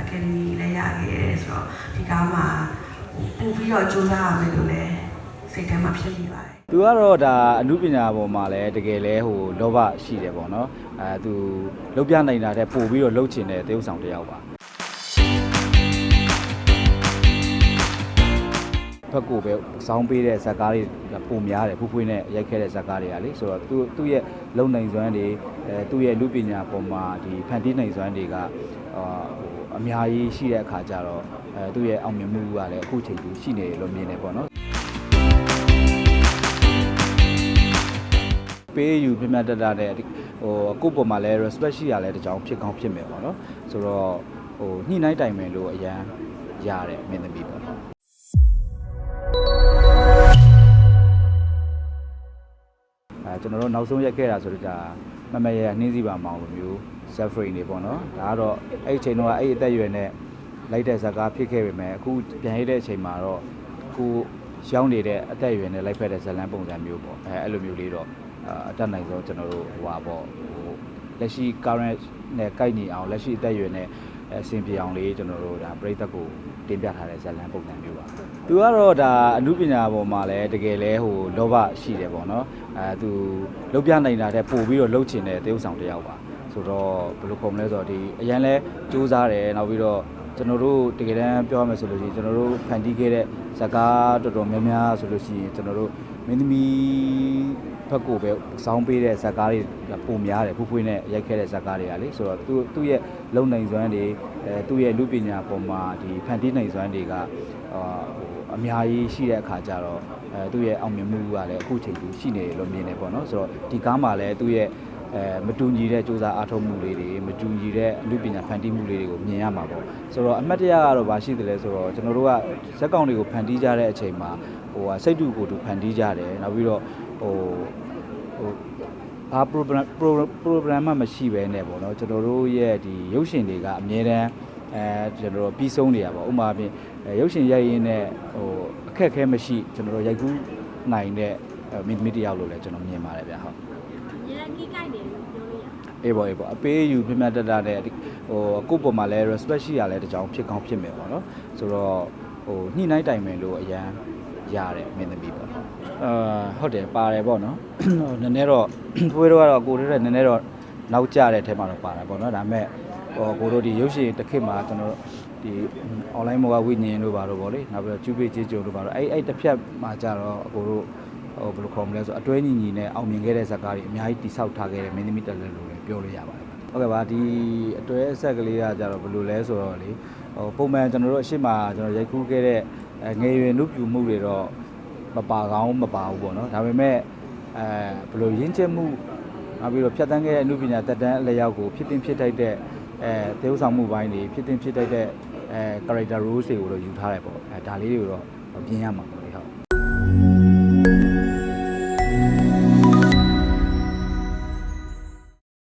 Academy လည်းရခဲ့တယ်ဆိုတော့ဒီကားမှာပို့ပြီးတော့ကြိုးစားရမယ်လို့လည်းစိတ်ထဲမှာဖြစ်နေပါတယ်သူကတော့ဒါအမှုပညာပေါ်မှာလည်းတကယ်လဲဟိုလောဘရှိတယ်ပေါ့နော်အဲသူလုတ်ပြနိုင်တာတဲ့ပို့ပြီးတော့လှုပ်ချင်တဲ့တရုပ်ဆောင်တစ်ယောက်ပါဘက်ကိုပဲစောင်းပေးတဲ့ဇာတ်ကားတွေပုံများတယ်ဖူးဖွေးနဲ့ရိုက်ခဲ့တဲ့ဇာတ်ကားတွေကလေဆိုတော့သူသူ့ရဲ့လုံနိုင်စွမ်းတွေ အဲသူ့ရဲ့လူပညာပေါ်မှာဒီဖန်တီးနိုင်စွမ်းတွေကအာဟိုအများကြီးရှိတဲ့အခါကျတော့အဲသူ့ရဲ့အောင်မြင်မှုကလည်းအခုချိန်ကြီးရှိနေတယ်လို့မြင်တယ်ပေါ့နော်ပေးယူပြမြတ်တတ်တာတဲ့ဟိုကိုယ့်ပေါ်မှာလည်း respect ရှိရလဲတကြောင်ဖြစ်ကောင်းဖြစ်မယ်ပေါ့နော်ဆိုတော့ဟိုညှိနှိုင်းတိုင်မယ်လို့အရန်ရတယ်မင်းသမီးပေါ့နော်အဲကျွန်တော်တို့နောက်ဆုံးရက်ခဲ့တာဆိုတော့ဒါ မမရရနှင်းစီပါမောင်လိုမျိုး self free နေပေါ့နော်ဒါကတော့အဲ့ဒီအချိန်တော့အဲ့ဒီအသက်အရွယ်နဲ့လိုက်တဲ့ဇာကားဖြစ်ခဲ့ပေမဲ့အခုပြန်ရတဲ့အချိန်မှာတော့ကိုရောင်းနေတဲ့အသက်အရွယ်နဲ့လိုက်ဖက်တဲ့ဇလန်းပုံစံမျိုးပေါ့အဲအဲ့လိုမျိုးလေးတော့အာအတက်နိုင်ဆုံးကျွန်တော်တို့ဟိုပါပေါ့ဟိုလက်ရှိ current နဲ့ကိုက်ညီအောင်လက်ရှိအသက်အရွယ်နဲ့အဆင်ပြေအောင်လေးကျွန်တော်တို့ဒါပြိသက်ကိုတင်ပြထားတဲ့ဇာတ်လမ်းပုံစံမျိုးပါသူကတော့ဒါအမှုပညာပေါ်မှာလည်းတကယ်လဲဟိုလောဘရှိတယ်ပေါ့နော် အဲသူလုတ်ပြနိုင်တာတဲ့ပို့ပြီးတော့လှုပ်ချင်တဲ့တရုပ်ဆောင်တစ်ယောက်ပါဆိုတော့ဘယ်လိုခေါ်မလဲဆိုတော့ဒီအရန်လဲစူးစမ်းတယ်နောက်ပြီးတော့ကျွန်တော်တို့တကယ်တမ်းပြောရမယ်ဆိုလို့ရှိရင်ကျွန်တော်တို့ဖန်တီးခဲ့တဲ့ဇာကားတော်တော်များများဆိုလို့ရှိရင်ကျွန်တော်တို့မင်းသမီးဘက်ကိုပဲစောင်းပေးတဲ့ဇာတ်ကားတွေပုံများတယ်ဖူးဖွေးနဲ့ရိုက်ခဲ့တဲ့ဇာတ်ကားတွေကလေဆိုတော့သူသူ့ရဲ့လုံနိုင်စွမ်းတွေအဲသူ့ရဲ့လူပညာပေါ်မှာဒီဖန်တီးနိုင်စွမ်းတွေကအာဟို အများကြီးရှိတဲ့အခါကျတော့အဲသူ့ရဲ့အောင်မြင်မှုကလည်းအခုချိန်ကြီးရှိနေတယ်လို့မြင်တယ်ပေါ့နော်ဆိုတော့ဒီကားမှာလည်းသူ့ရဲ့အဲမတူညီတဲ့စူးစမ်းအားထုတ်မှုလေးတွေမတူညီတဲ့လူပညာဖန်တီးမှုလေးတွေကိုမြင်ရမှာပေါ့ဆိုတော့အမှတ်တရကတော့ဘာရှိသလဲဆိုတော့ကျွန်တော်တို့ကဇက်ကောင်တွေကိုဖန်တီးကြတဲ့အချိန်မှာဟိုဟာစိတ်တူကိုယ်တူဖန်တီးကြတယ်နောက်ပြီးတော့ဟိုဟိုဘာ program program မှမရှိဘဲနဲ့ပေါ့နော်ကျွန်တော်တို့ရဲ့ဒီရုပ်ရှင်တွေကအမြဲတမ်း အဲကျွန်တော်တို့ပြီးဆုံးနေရပါဥပမာဖြင့်အဲရုပ်ရှင်ရိုက်ရင်းနဲ့ဟိုအခက်အခဲမရှိကျွန်တော်တို့ရိုက်ကူးနိုင်တဲ့အဲမင်းသမီးတစ်ယောက်လို့လည်းကျွန်တော်မြင်ပါတယ်ဗျာဟုတ်ရန်ကြီးကြိုက်တယ်လို့ပြောလို့ရတယ်အေးပေါ့အေးပေါ့အပေးယူပြမြတ်တတ်တာတဲ့ဟိုကိုယ့်ပေါ်မှာလည်း respect ရှိရလဲတကြောင်ဖြစ်ကောင်းဖြစ်မယ်ပေါ့နော်ဆိုတော့ဟိုညှိနှိုင်းတိုင်မယ်လို့အရန်ရတယ်မင်းသမီးပေါ့အာဟုတ်တယ်ပါတယ်ပေါ့နော်ဟိုနည်းနည်းတော့ဖွေးတော့ကတော့ကိုတို့တဲ့နည်းနည်းတော့နောက်ကျတဲ့ထဲမှာတော့ပါတာပေါ့နော်ဒါပေမဲ့ ဟိုကိုတို့ဒီရုပ်ရှင်တစ်ခေတ်မှာကျွန်တော်တို့ဒီ online မောကဝိညာဉ်တို့ပါတော့ဗောလေနောက်ပြီးတော့ကျူပေကြီးကြုံတို့ပါတော့အဲ့အဲ့တစ်ဖြတ်မှာကြတော့အကိုတို့ဟိုဘယ်လိုခေါ်မလဲဆိုအတွဲညီညီနဲ့အောင်မြင်ခဲ့တဲ့ဇာတ်ကားတွေအများကြီးတိဆောက်ထားခဲ့တဲ့မင်းသမီးတက်လက်လို့လည်းပြောလို့ရပါတယ်ဟုတ်ကဲ့ပါဒီအတွဲအဆက်ကလေးကကြတော့ဘယ်လိုလဲဆိုတော့လေဟိုပုံမှန်ကျွန်တော်တို့အရှိမကျွန်တော်ရိုက်ကူးခဲ့တဲ့အဲငယ်ရွယ်နုပြူမှုတွေတော့မပါကောင်းမပါဘူးပေါ့နော်ဒါပေမဲ့အဲဘယ်လိုရင်းချက်မှုနောက်ပြီးတော့ဖြတ်တန်းခဲ့တဲ့အမှုပညာတက်တန်းအလျောက်ကိုဖြစ်တင်ဖြစ်ထိုက်တဲ့ အဲသေဥဆောင်မှုပိုင်းတွေဖြစ်တင်ဖြစ်ထိုက်တဲ့အဲ character roles တွေကိုတော့ယူထားတယ်ပေါ့အဲဒါလေးတွေကိုတော့ပြင်ရမှာပေါ့လေဟုတ်